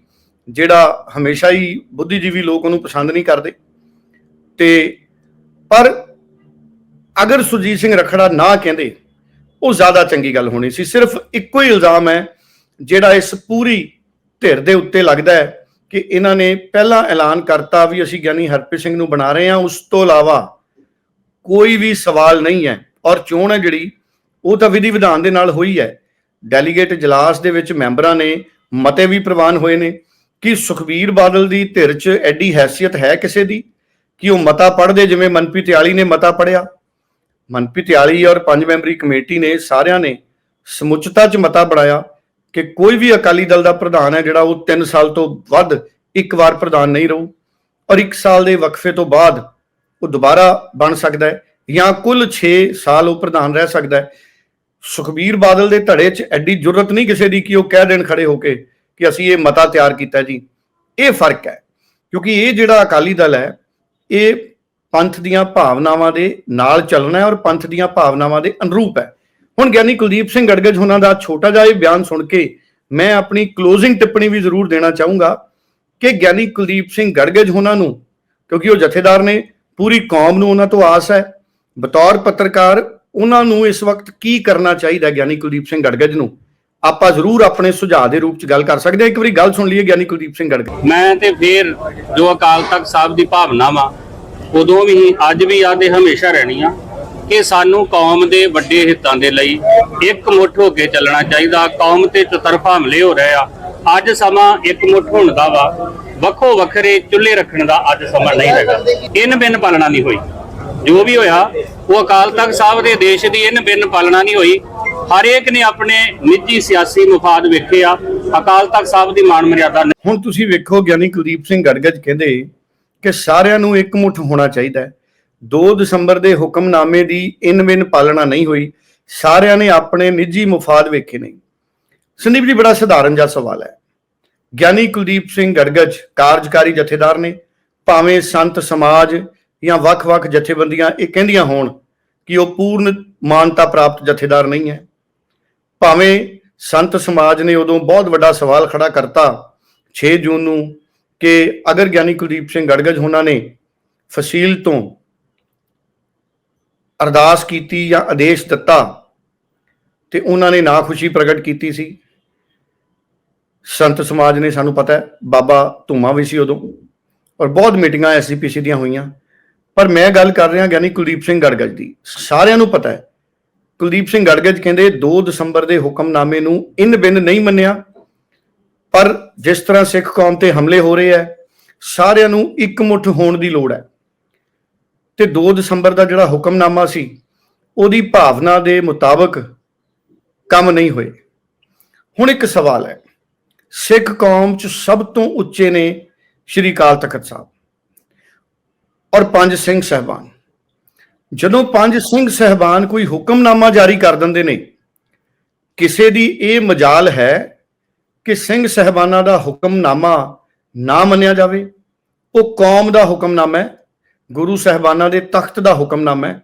ਜਿਹੜਾ ਹਮੇਸ਼ਾ ਹੀ ਬੁੱਧੀਜੀਵੀ ਲੋਕ ਉਹਨੂੰ ਪਸੰਦ ਨਹੀਂ ਕਰਦੇ। ਤੇ ਪਰ ਅਗਰ ਸੁਰਜੀਤ ਸਿੰਘ ਰਖੜਾ ਨਾ ਕਹਿੰਦੇ, ਉਹ ਜ਼ਿਆਦਾ ਚੰਗੀ ਗੱਲ ਹੋਣੀ ਸੀ। ਸਿਰਫ ਇੱਕੋ ਹੀ ਇਲਜ਼ਾਮ ਹੈ, ਜਿਹੜਾ ਇਸ ਪੂਰੀ ਧਿਰ ਦੇ ਉੱਤੇ ਲੱਗਦਾ ਹੈ ਕਿ ਇਹਨਾਂ ਨੇ ਪਹਿਲਾਂ ਐਲਾਨ ਕਰਤਾ ਵੀ ਅਸੀਂ ਗਿਆਨੀ ਹਰਪ੍ਰੀਤ ਸਿੰਘ ਨੂੰ ਬਣਾ ਰਹੇ ਹਾਂ। ਉਸ ਤੋਂ ਇਲਾਵਾ ਕੋਈ ਵੀ ਸਵਾਲ ਨਹੀਂ ਹੈ। ਔਰ ਚੋਣ ਹੈ ਜਿਹੜੀ, ਉਹ ਤਾਂ ਵਿਧੀ ਵਿਧਾਨ ਦੇ ਨਾਲ ਹੋਈ ਹੈ। ਡੈਲੀਗੇਟ ਇਜਲਾਸ ਦੇ ਵਿੱਚ ਮੈਂਬਰਾਂ ਨੇ, ਮਤੇ ਵੀ ਪ੍ਰਵਾਨ ਹੋਏ ਨੇ। ਕਿ ਸੁਖਬੀਰ ਬਾਦਲ ਦੀ ਧਿਰ 'ਚ ਐਡੀ ਹੈਸੀਅਤ ਹੈ ਕਿਸੇ ਦੀ? ਕਿ ਉਹ ਮਤਾ ਪੜ੍ਹਦੇ ਜਿਵੇਂ ਮਨਪ੍ਰੀਤ ਆਲੀ ਨੇ ਮਤਾ ਪੜਿਆ ਮਨਪ੍ਰੀਤ ਆਲੀ ਔਰ ਪੰਜ ਮੈਂਬਰੀ ਕਮੇਟੀ ਨੇ ਸਾਰਿਆਂ ਨੇ ਸਮੁੱਚਤਾ 'ਚ ਮਤਾ ਬਣਾਇਆ ਕਿ ਕੋਈ ਵੀ ਅਕਾਲੀ ਦਲ ਦਾ ਪ੍ਰਧਾਨ ਹੈ ਜਿਹੜਾ ਉਹ 3 ਸਾਲ ਤੋਂ ਵੱਧ ਇੱਕ ਵਾਰ ਪ੍ਰਧਾਨ ਨਹੀਂ ਰਹੂ ਔਰ 1 ਸਾਲ ਦੇ ਵਕਫੇ ਤੋਂ ਬਾਅਦ ਉਹ ਦੁਬਾਰਾ ਬਣ ਸਕਦਾ ਹੈ ਜਾਂ ਕੁੱਲ 6 ਸਾਲ ਉਹ ਪ੍ਰਧਾਨ ਰਹਿ ਸਕਦਾ ਹੈ। ਸੁਖਬੀਰ ਬਾਦਲ ਦੇ ਧੜੇ 'ਚ ਐਡੀ ਜ਼ਰੂਰਤ ਨਹੀਂ ਕਿਸੇ ਦੀ ਕਿ ਉਹ ਕਹਿ ਦੇਣ ਖੜੇ ਹੋ ਕੇ ਕਿ ਅਸੀਂ ਇਹ ਮਤਾ ਤਿਆਰ ਕੀਤਾ ਜੀ। ਇਹ ਫ਼ਰਕ ਹੈ, ਕਿਉਂਕਿ ਇਹ ਜਿਹੜਾ ਅਕਾਲੀ ਦਲ ਹੈ, ਇਹ ਪੰਥ ਦੀਆਂ ਭਾਵਨਾਵਾਂ ਦੇ ਨਾਲ ਚੱਲਣਾ ਹੈ ਔਰ ਪੰਥ ਦੀਆਂ ਭਾਵਨਾਵਾਂ ਦੇ ਅਨੁਰੂਪ ਹੈ। ਹੁਣ ਗਿਆਨੀ ਕੁਲਦੀਪ ਸਿੰਘ ਗੜਗੜ ਉਹਨਾਂ ਦਾ ਛੋਟਾ ਜਿਹਾ ਇਹ ਬਿਆਨ ਸੁਣ ਕੇ ਮੈਂ ਆਪਣੀ ਕਲੋਜ਼ਿੰਗ ਟਿੱਪਣੀ ਵੀ ਜ਼ਰੂਰ ਦੇਣਾ ਚਾਹੂੰਗਾ ਕਿ ਗਿਆਨੀ ਕੁਲਦੀਪ ਸਿੰਘ ਗੜਗੜ ਉਹਨਾਂ ਨੂੰ, ਕਿਉਂਕਿ ਉਹ ਜਥੇਦਾਰ ਨੇ, ਪੂਰੀ ਕੌਮ ਨੂੰ ਉਹਨਾਂ ਤੋਂ ਆਸ ਹੈ। ਬਤੌਰ ਪੱਤਰਕਾਰ, ਉਹਨਾਂ ਨੂੰ ਇਸ ਵਕਤ ਕੀ ਕਰਨਾ ਚਾਹੀਦਾ ਗਿਆਨੀ ਕੁਲਦੀਪ ਸਿੰਘ ਗੜਗੜ ਨੂੰ? ਆਪਾਂ ਜ਼ਰੂਰ ਆਪਣੇ ਸੁਝਾਅ ਦੇ ਰੂਪ ਚ ਗੱਲ ਕਰ ਸਕਦੇ ਹਾਂ। ਇੱਕ ਵਾਰੀ ਗੱਲ ਸੁਣ ਲਈਏ ਗਿਆਨੀ ਕੁਲਦੀਪ ਸਿੰਘ ਗੜਗੜ ਮੈਂ ਤੇ ਫੇਰ ਜੋ ਅਕਾਲ ਤਖਤ ਸਾਹਿਬ ਦੀ ਭਾਵਨਾ ਵਾ, ਉਦੋਂ ਵੀ ਅੱਜ ਵੀ ਆ ਤੇ ਹਮੇਸ਼ਾ ਰਹਿਣੀ ਆ ਕਿ ਸਾਨੂੰ ਕੌਮ ਦੇ ਵੱਡੇ ਹਿੱਤਾਂ ਦੇ ਲਈ ਇੱਕ ਮੁੱਠ ਹੋ ਕੇ ਚੱਲਣਾ ਚਾਹੀਦਾ, ਕੌਮ ਤੇ ਚਤਰਫਾ ਹਮਲੇ ਹੋ ਰਹੇ ਆ। ਅੱਜ ਸਮਾਂ ਇੱਕ ਮੁੱਠ ਹੋਣ ਦਾ ਵਾ, ਵੱਖੋ ਵੱਖਰੇ ਚੁੱਲ੍ਹੇ ਰੱਖਣ ਦਾ ਅੱਜ ਸਮਾਂ ਨਹੀਂ ਹੈਗਾ। ਇਨ ਬਿਨ ਪਾਲਣਾ ਨਹੀਂ ਹੋਈ। ਜੋ ਵੀ ਹੋਇਆ, ਉਹ ਅਕਾਲ ਤਖਤ ਸਾਹਿਬ ਦੇ ਦੇਸ਼ ਦੀ ਇਨ ਬਿਨ ਪਾਲਣਾ ਨਹੀਂ ਹੋਈ। ਹਰੇਕ ਨੇ ਆਪਣੇ ਨਿੱਜੀ ਸਿਆਸੀ ਮੁਫਾਦ ਵੇਖੇ ਆ। ਅਕਾਲ ਤਖਤ ਸਾਹਿਬ ਦੀ ਮਾਨ ਮਰਿਆਦਾ ਹੁਣ ਤੁਸੀਂ ਵੇਖੋ ਗਿਆਨੀ ਕੁਲਦੀਪ ਸਿੰਘ ਗੜਗੜ ਕਹਿੰਦੇ ਕਿ ਸਾਰਿਆਂ ਨੂੰ ਇਕਮੁੱਠ ਹੋਣਾ ਚਾਹੀਦਾ ਹੈ। 2 ਦਸੰਬਰ ਦੇ ਹੁਕਮਨਾਮੇ ਦੀ ਇਨ ਬਿਨ ਪਾਲਣਾ ਨਹੀਂ ਹੋਈ। ਸਾਰਿਆਂ ਨੇ ਆਪਣੇ ਨਿੱਜੀ ਮੁਫਾਦ ਵੇਖੇ ਨਹੀਂ ਸੰਦੀਪ ਜੀ, ਬੜਾ ਸਧਾਰਨ ਜਿਹਾ ਸਵਾਲ ਹੈ। ਗਿਆਨੀ ਕੁਲਦੀਪ ਸਿੰਘ ਗੜਗੜ ਕਾਰਜਕਾਰੀ ਜਥੇਦਾਰ ਨੇ, ਭਾਵੇਂ ਸੰਤ ਸਮਾਜ ਜਾਂ ਵੱਖ-ਵੱਖ ਜਥੇਬੰਦੀਆਂ ਇਹ ਕਹਿੰਦੀਆਂ ਹੋਣ ਕਿ ਉਹ ਪੂਰਨ ਮਾਨਤਾ ਪ੍ਰਾਪਤ ਜਥੇਦਾਰ ਨਹੀਂ ਹੈ। ਭਾਵੇਂ ਸੰਤ ਸਮਾਜ ਨੇ ਉਦੋਂ ਬਹੁਤ ਵੱਡਾ ਸਵਾਲ ਖੜਾ ਕਰਤਾ 6 ਜੂਨ ਨੂੰ ਕਿ ਅਗਰ ਗਿਆਨੀ ਕੁਲਦੀਪ ਸਿੰਘ ਗੜਗੜ ਹੋਣਾ ਨੇ ਫਸੀਲ ਤੋਂ ਅਰਦਾਸ ਕੀਤੀ ਜਾਂ ਆਦੇਸ਼ ਦਿੱਤਾ ਤੇ ਉਹਨਾਂ ਨੇ ਨਾ ਖੁਸ਼ੀ ਪ੍ਰਗਟ ਕੀਤੀ ਸੀ, ਸੰਤ ਸਮਾਜ ਨੇ ਸਾਨੂੰ ਪਤਾ ਹੈ ਬਾਬਾ ਧੂਮਾ ਵੀ ਸੀ ਉਦੋਂ ਔਰ ਬਹੁਤ ਮੀਟਿੰਗਾਂ ਐਸਜੀਪੀਸੀ ਦੀਆਂ ਹੋਈਆਂ। ਪਰ ਮੈਂ ਗੱਲ ਕਰ ਰਿਹਾ ਗਿਆਨੀ ਕੁਲਦੀਪ ਸਿੰਘ ਗੜਗੜ ਦੀ, ਸਾਰਿਆਂ ਨੂੰ ਪਤਾ ਹੈ ਕੁਲਦੀਪ ਸਿੰਘ ਗੜਗੜ ਕਹਿੰਦੇ 2 ਦਸੰਬਰ ਦੇ ਹੁਕਮਨਾਮੇ ਨੂੰ ਇਨ ਬਿਨ ਨਹੀਂ ਮੰਨਿਆ, ਪਰ ਜਿਸ ਤਰ੍ਹਾਂ ਸਿੱਖ ਕੌਮ ਤੇ ਹਮਲੇ ਹੋ ਰਹੇ ਹੈ, ਸਾਰਿਆਂ ਨੂੰ ਇਕਮੁੱਠ ਹੋਣ ਦੀ ਲੋੜ ਹੈ। ਤੇ 2 ਦਸੰਬਰ ਦਾ ਜਿਹੜਾ ਹੁਕਮਨਾਮਾ ਸੀ, ਉਹਦੀ ਭਾਵਨਾ ਦੇ ਮੁਤਾਬਕ ਕੰਮ ਨਹੀਂ ਹੋਏ। ਹੁਣ ਇੱਕ ਸਵਾਲ ਹੈ, ਸਿੱਖ ਕੌਮ 'ਚ ਸਭ ਤੋਂ ਉੱਚੇ ਨੇ ਸ਼੍ਰੀ ਅਕਾਲ ਤਖਤ ਸਾਹਿਬ ਔਰ ਪੰਜ ਸਿੰਘ ਸਹਿਬਾਨ। ਜਦੋਂ ਪੰਜ ਸਿੰਘ ਸਹਿਬਾਨ ਕੋਈ ਹੁਕਮਨਾਮਾ ਜਾਰੀ ਕਰ ਦਿੰਦੇ ਨੇ, ਕਿਸੇ ਦੀ ਇਹ ਮਜਾਲ ਹੈ ਕਿ ਸਿੰਘ ਸਹਿਬਾਨਾਂ ਦਾ ਹੁਕਮਨਾਮਾ ਨਾ ਮੰਨਿਆ ਜਾਵੇ। ਉਹ ਕੌਮ ਦਾ ਹੁਕਮਨਾਮਾ ਹੈ, ਗੁਰੂ ਸਹਿਬਾਨਾਂ ਦੇ ਤਖਤ ਦਾ ਹੁਕਮਨਾਮਾ ਹੈ।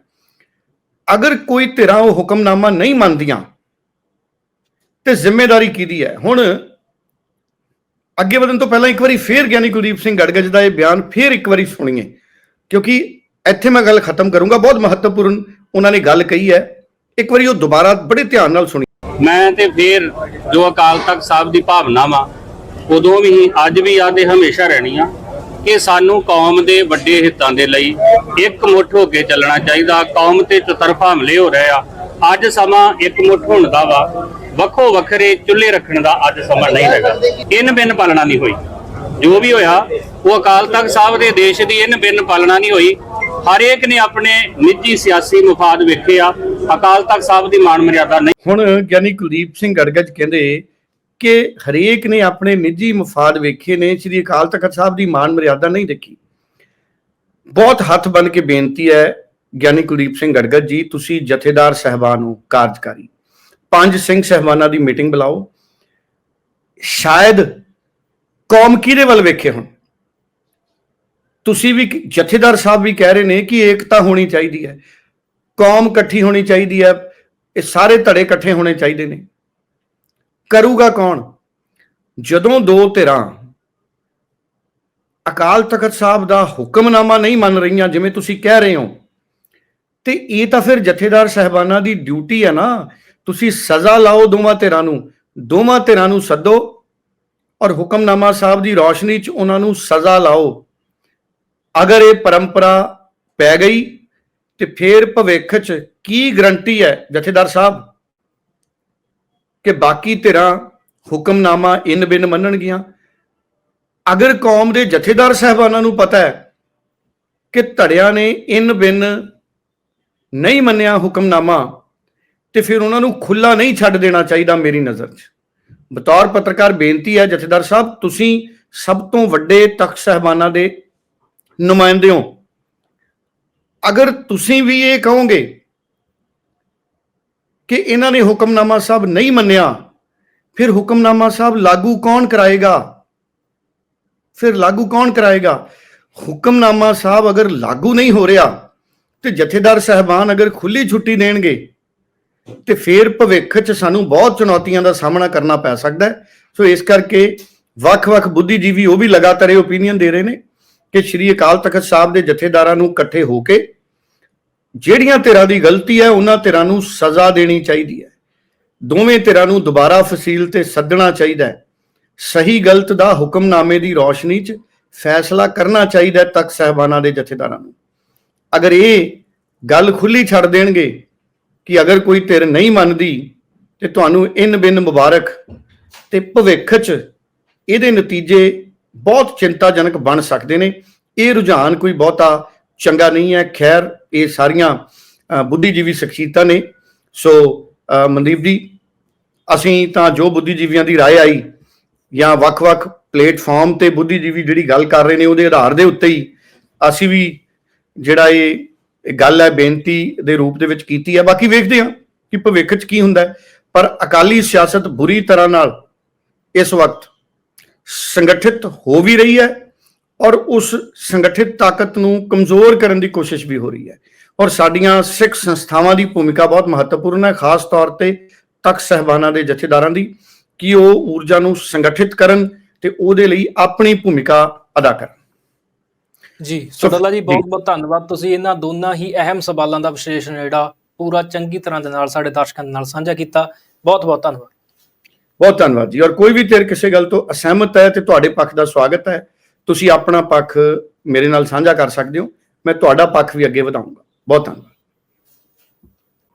ਅਗਰ ਕੋਈ ਧਿਰਾਂ ਉਹ ਹੁਕਮਨਾਮਾ ਨਹੀਂ ਮੰਨਦੀਆਂ, ਤੇ ਜ਼ਿੰਮੇਵਾਰੀ ਕਿਹਦੀ ਹੈ? ਹੁਣ ਅੱਗੇ ਵਧਣ ਤੋਂ ਪਹਿਲਾਂ ਇੱਕ ਵਾਰੀ ਫੇਰ ਗਿਆਨੀ ਕੁਲਦੀਪ ਸਿੰਘ ਗੜਗੜ ਦਾ ਇਹ ਬਿਆਨ ਫੇਰ ਇੱਕ ਵਾਰੀ ਸੁਣੀਏ, ਕਿਉਂਕਿ ਇੱਥੇ ਮੈਂ ਗੱਲ ਖਤਮ ਕਰੂੰਗਾ, ਬਹੁਤ ਮਹੱਤਵਪੂਰਨ ਉਹਨਾਂ ਨੇ ਗੱਲ ਕਹੀ ਹੈ। ਇੱਕ ਵਾਰੀ ਉਹ ਦੁਬਾਰਾ ਬੜੇ ਧਿਆਨ ਨਾਲ ਸੁਣੀ। ਮੈਂ ਤੇ ਫਿਰ ਜੋ ਅਕਾਲ ਤਖਤ ਸਾਹਿਬ ਦੀ ਭਾਵਨਾ ਵਾ, ਉਦੋਂ ਵੀ, ਅੱਜ ਵੀ ਆ ਤੇ ਹਮੇਸ਼ਾ ਰਹਿਣੀ ਆ ਕਿ ਸਾਨੂੰ ਕੌਮ ਦੇ ਵੱਡੇ ਹਿੱਤਾਂ ਦੇ ਲਈ ਇੱਕ ਮੁੱਠ ਹੋ ਕੇ ਚੱਲਣਾ ਚਾਹੀਦਾ, ਕੌਮ ਤੇ ਚਤਰਫਾ ਹਮਲੇ ਹੋ ਰਹੇ ਆ। ਅੱਜ ਸਮਾਂ ਇੱਕ ਮੁੱਠ ਹੋਣ ਦਾ ਵਾ, ਵੱਖੋ ਵੱਖਰੇ ਚੁੱਲ੍ਹੇ ਰੱਖਣ ਦਾ ਅੱਜ ਸਮਾਂ ਨਹੀਂ ਹੈਗਾ। ਇਨ ਬਿਨ ਪਾਲਣਾ ਨਹੀਂ ਹੋਈ। ਜੋ ਵੀ ਹੋਇਆ, ਉਹ ਅਕਾਲ ਤਖਤ ਸਾਹਿਬ ਦੇ ਦੇਸ਼ ਦੀ ਇਨ ਬਿਨ ਪਾਲਣਾ ਨਹੀਂ ਹੋਈ। ਹਰੇਕ ਨੇ ਆਪਣੇ ਨਿੱਜੀ ਸਿਆਸੀ ਮਫਾਦ ਵੇਖੇ ਆ। ਅਕਾਲ ਤਖਤ ਸਾਹਿਬ ਦੀ ਮਾਣ ਮਰਿਆਦਾ ਨਹੀਂ। ਹੁਣ ਗਿਆਨੀ ਕੁਲਦੀਪ ਸਿੰਘ ਗੜਗੜ ਕਹਿੰਦੇ ਕਿ ਹਰੇਕ ਨੇ ਆਪਣੇ ਨਿੱਜੀ ਮਫਾਦ ਵੇਖੇ ਨੇ, ਸ੍ਰੀ ਅਕਾਲ ਤਖਤ ਸਾਹਿਬ ਦੀ ਮਾਨ ਮਰਿਆਦਾ ਨਹੀਂ ਦੇਖੀ। ਬਹੁਤ ਹੱਥ ਬੰਨ ਕੇ ਬੇਨਤੀ ਹੈ ਗਿਆਨੀ ਕੁਲਦੀਪ ਸਿੰਘ ਗੜਗੜ ਜੀ, ਤੁਸੀਂ ਜਥੇਦਾਰ ਸਹਿਬਾਨ ਹੋ, ਕਾਰਜਕਾਰੀ। ਪੰਜ ਸਿੰਘ ਸਹਿਬਾਨਾਂ ਦੀ ਮੀਟਿੰਗ ਬੁਲਾਓ। ਸ਼ਾਇਦ ਕੌਮ ਕਿਹਦੇ ਵੱਲ ਵੇਖੇ ਹੁਣ? ਤੁਸੀਂ ਵੀ ਜਥੇਦਾਰ ਸਾਹਿਬ ਵੀ ਕਹਿ ਰਹੇ ਨੇ ਕਿ ਏਕਤਾ ਹੋਣੀ ਚਾਹੀਦੀ ਹੈ। ਕੌਮ ਇਕੱਠੀ ਹੋਣੀ ਚਾਹੀਦੀ ਹੈ। ਇਹ ਸਾਰੇ ਧੜੇ ਇਕੱਠੇ ਹੋਣੇ ਚਾਹੀਦੇ ਨੇ। ਕਰੂਗਾ ਕੌਣ? ਜਦੋਂ ਦੋ ਧਿਰਾਂ ਅਕਾਲ ਤਖਤ ਸਾਹਿਬ ਦਾ ਹੁਕਮਨਾਮਾ ਨਹੀਂ ਮੰਨ ਰਹੀਆਂ, ਜਿਵੇਂ ਤੁਸੀਂ ਕਹਿ ਰਹੇ ਹੋ, ਤੇ ਇਹ ਤਾਂ ਫਿਰ ਜਥੇਦਾਰ ਸਹਿਬਾਨਾਂ ਦੀ ਡਿਊਟੀ ਹੈ ਨਾ। ਤੁਸੀਂ ਸਜ਼ਾ ਲਾਓ ਦੋਵਾਂ ਧਿਰਾਂ ਨੂੰ। ਦੋਵਾਂ ਧਿਰਾਂ ਨੂੰ ਸੱਦੋ ਔਰ ਹੁਕਮਨਾਮਾ ਸਾਹਿਬ ਦੀ ਰੌਸ਼ਨੀ 'ਚ ਉਹਨਾਂ ਨੂੰ ਸਜ਼ਾ ਲਾਓ। ਅਗਰ ਇਹ ਪਰੰਪਰਾ ਪੈ ਗਈ ਤੇ ਫਿਰ ਭਵਿੱਖ 'ਚ ਕੀ ਗਰੰਟੀ ਹੈ ਜਥੇਦਾਰ ਸਾਹਿਬ? ਕਿ ਬਾਕੀ ਧਿਰਾਂ ਹੁਕਮਨਾਮਾ ਇਨ ਬਿਨ ਮੰਨਣਗੀਆਂ? ਅਗਰ ਕੌਮ ਦੇ ਜਥੇਦਾਰ ਸਾਹਿਬਾਨਾਂ ਨੂੰ ਪਤਾ ਹੈ ਕਿ ਧੜਿਆਂ ਨੇ ਇਨ ਬਿਨ ਨਹੀਂ ਮੰਨਿਆ ਹੁਕਮਨਾਮਾ, ਤੇ ਫਿਰ ਉਹਨਾਂ ਨੂੰ ਖੁੱਲਾ ਨਹੀਂ ਛੱਡ ਦੇਣਾ ਚਾਹੀਦਾ ਮੇਰੀ ਨਜ਼ਰ 'ਚ। ਬਤੌਰ ਪੱਤਰਕਾਰ ਬੇਨਤੀ ਹੈ ਜਥੇਦਾਰ ਸਾਹਿਬ, ਤੁਸੀਂ ਸਭ ਤੋਂ ਵੱਡੇ ਤਖਤ ਸਾਹਿਬਾਨਾਂ ਦੇ ਨੁਮਾਇੰਦੇ ਹੋ ਅਗਰ ਤੁਸੀਂ ਵੀ ਇਹ ਕਹੋਗੇ ਕਿ ਇਹਨਾਂ ਨੇ ਹੁਕਮਨਾਮਾ ਸਾਹਿਬ ਨਹੀਂ ਮੰਨਿਆ, ਫਿਰ ਹੁਕਮਨਾਮਾ ਸਾਹਿਬ ਲਾਗੂ ਕੌਣ ਕਰਾਏਗਾ? ਫਿਰ ਲਾਗੂ ਕੌਣ ਕਰਾਏਗਾ? ਹੁਕਮਨਾਮਾ ਸਾਹਿਬ ਅਗਰ ਲਾਗੂ ਨਹੀਂ ਹੋ ਰਿਹਾ ਤੇ ਜਥੇਦਾਰ ਸਹਿਬਾਨ ਅਗਰ ਖੁੱਲੀ ਛੁੱਟੀ ਦੇਣਗੇ ਤੇ ਫਿਰ ਭਵਿੱਖ 'ਚ ਸਾਨੂੰ ਬਹੁਤ ਚੁਣੌਤੀਆਂ ਦਾ ਸਾਹਮਣਾ ਕਰਨਾ ਪੈ ਸਕਦਾ ਹੈ। ਸੋ ਇਸ ਕਰਕੇ ਵੱਖ-ਵੱਖ ਬੁੱਧੀਜੀਵੀ ਉਹ ਵੀ ਲਗਾਤਾਰ ਇਹ ਓਪੀਨੀਅਨ ਦੇ ਰਹੇ ਨੇ। ਕਿ ਸ਼੍ਰੀ ਅਕਾਲ ਤਖਤ ਸਾਹਿਬ ਦੇ ਜਥੇਦਾਰਾਂ ਨੂੰ ਇਕੱਠੇ ਹੋ ਕੇ ਜਿਹੜੀਆਂ ਧਿਰਾਂ ਦੀ ਗਲਤੀ ਹੈ, ਉਹਨਾਂ ਧਿਰਾਂ ਨੂੰ ਸਜ਼ਾ ਦੇਣੀ ਚਾਹੀਦੀ ਹੈ। ਦੋਵੇਂ ਧਿਰਾਂ ਨੂੰ ਦੁਬਾਰਾ ਫਸੀਲ ਤੇ ਸੱਦਣਾ ਚਾਹੀਦਾ ਹੈ। ਸਹੀ ਗਲਤ ਦਾ ਹੁਕਮਨਾਮੇ ਦੀ ਰੌਸ਼ਨੀ 'ਚ ਫੈਸਲਾ ਕਰਨਾ ਚਾਹੀਦਾ ਹੈ ਤਖਤ ਸਾਹਿਬਾਨਾਂ ਦੇ ਜਥੇਦਾਰਾਂ ਨੂੰ। ਅਗਰ ਇਹ ਗੱਲ ਖੁੱਲੀ ਛੱਡ ਦੇਣਗੇ ਕਿ ਅਗਰ ਕੋਈ ਧਿਰ ਨਹੀਂ ਮੰਨਦੀ, ਤੇ ਤੁਹਾਨੂੰ ਇਨ ਬਿਨ ਮੁਬਾਰਕ ਤੇ ਭਵਿੱਖ 'ਚ ਇਹਦੇ ਨਤੀਜੇ ਬਹੁਤ ਚਿੰਤਾਜਨਕ ਬਣ ਸਕਦੇ ਨੇ ਇਹ ਰੁਝਾਨ ਕੋਈ ਬਹੁਤਾ ਚੰਗਾ ਨਹੀਂ ਹੈ ਖੈਰ ਇਹ ਸਾਰੀਆਂ ਅ, ਬੁੱਧੀਜੀਵੀ ਸ਼ਖਸੀਅਤਾਂ ਨੇ ਸੋ ਅ, ਮਨਦੀਪ ਜੀ ਅਸੀਂ ਤਾਂ ਜੋ ਬੁੱਧੀਜੀਵੀਆਂ ਦੀ رائے ਆਈ ਜਾਂ ਵੱਖ-ਵੱਖ ਪਲੇਟਫਾਰਮ ਤੇ ਬੁੱਧੀਜੀਵੀ ਜਿਹੜੀ ਗੱਲ ਕਰ ਰਹੇ ਨੇ ਉਹਦੇ ਆਧਾਰ ਦੇ ਉੱਤੇ ਹੀ ਅਸੀਂ ਵੀ ਜਿਹੜਾ ਇਹ ਇਹ ਗੱਲ ਹੈ ਬੇਨਤੀ ਦੇ ਰੂਪ ਦੇ ਵਿੱਚ ਕੀਤੀ ਹੈ ਬਾਕੀ ਵੇਖਦੇ ਹਾਂ ਕਿ ਭਵਿੱਖ 'ਚ ਕੀ ਹੁੰਦਾ ਹੈ ਪਰ ਅਕਾਲੀ ਸਿਆਸਤ ਬੁਰੀ ਤਰ੍ਹਾਂ ਨਾਲ ਇਸ ਵਕਤ ਸੰਗਠਿਤ ਹੋ ਵੀ ਰਹੀ ਹੈ ਔਰ ਉਸ ਸੰਗਠਿਤ ਤਾਕਤ ਨੂੰ ਕਮਜ਼ੋਰ ਕਰਨ ਦੀ ਕੋਸ਼ਿਸ਼ ਵੀ ਹੋ ਰਹੀ ਹੈ। ਔਰ ਸਾਡੀਆਂ ਸਿੱਖ ਸੰਸਥਾਵਾਂ ਦੀ ਭੂਮਿਕਾ ਬਹੁਤ ਮਹੱਤਵਪੂਰਨ ਹੈ ਖਾਸ ਤੌਰ ਤੇ ਤਖਤ ਸਹਿਬਾਨਾਂ ਦੇ ਜਥੇਦਾਰਾਂ ਦੀ ਕਿ ਉਹ ਊਰਜਾ ਨੂੰ ਸੰਗਠਿਤ ਕਰਨ ਤੇ ਉਹਦੇ ਲਈ ਆਪਣੀ ਭੂਮਿਕਾ ਅਦਾ ਕਰਨ। ਜੀ ਸੋ- ਸੋਡਲਾ ਜੀ ਜੀ। ਬਹੁਤ ਬਹੁਤ ਧੰਨਵਾਦ। ਤੁਸੀਂ ਇਹਨਾਂ ਦੋਨਾਂ ਹੀ ਅਹਿਮ ਸਵਾਲਾਂ ਦਾ ਵਿਸ਼ਲੇਸ਼ਣ ਜਿਹੜਾ ਪੂਰਾ ਚੰਗੀ ਤਰ੍ਹਾਂ ਦੇ ਨਾਲ ਸਾਡੇ ਦਰਸ਼ਕਾਂ ਦੇ ਨਾਲ ਸਾਂਝਾ ਕੀਤਾ। ਬਹੁਤ ਬਹੁਤ ਧੰਨਵਾਦ। ਬਹੁਤ ਧੰਨਵਾਦ ਜੀ। ਔਰ ਕੋਈ ਵੀ ਤੇਰ ਕਿਸੇ ਗੱਲ ਤੋਂ ਅਸਹਿਮਤ ਹੈ ਤੇ ਤੁਹਾਡੇ ਪੱਖ ਦਾ ਸਵਾਗਤ ਹੈ, ਤੁਸੀਂ ਆਪਣਾ ਪੱਖ ਮੇਰੇ ਨਾਲ ਸਾਂਝਾ ਕਰ ਸਕਦੇ ਹੋ। ਮੈਂ ਤੁਹਾਡਾ ਪੱਖ ਵੀ ਅੱਗੇ ਵਧਾਉਂਗਾ। ਬਹੁਤ ਧੰਨਵਾਦ।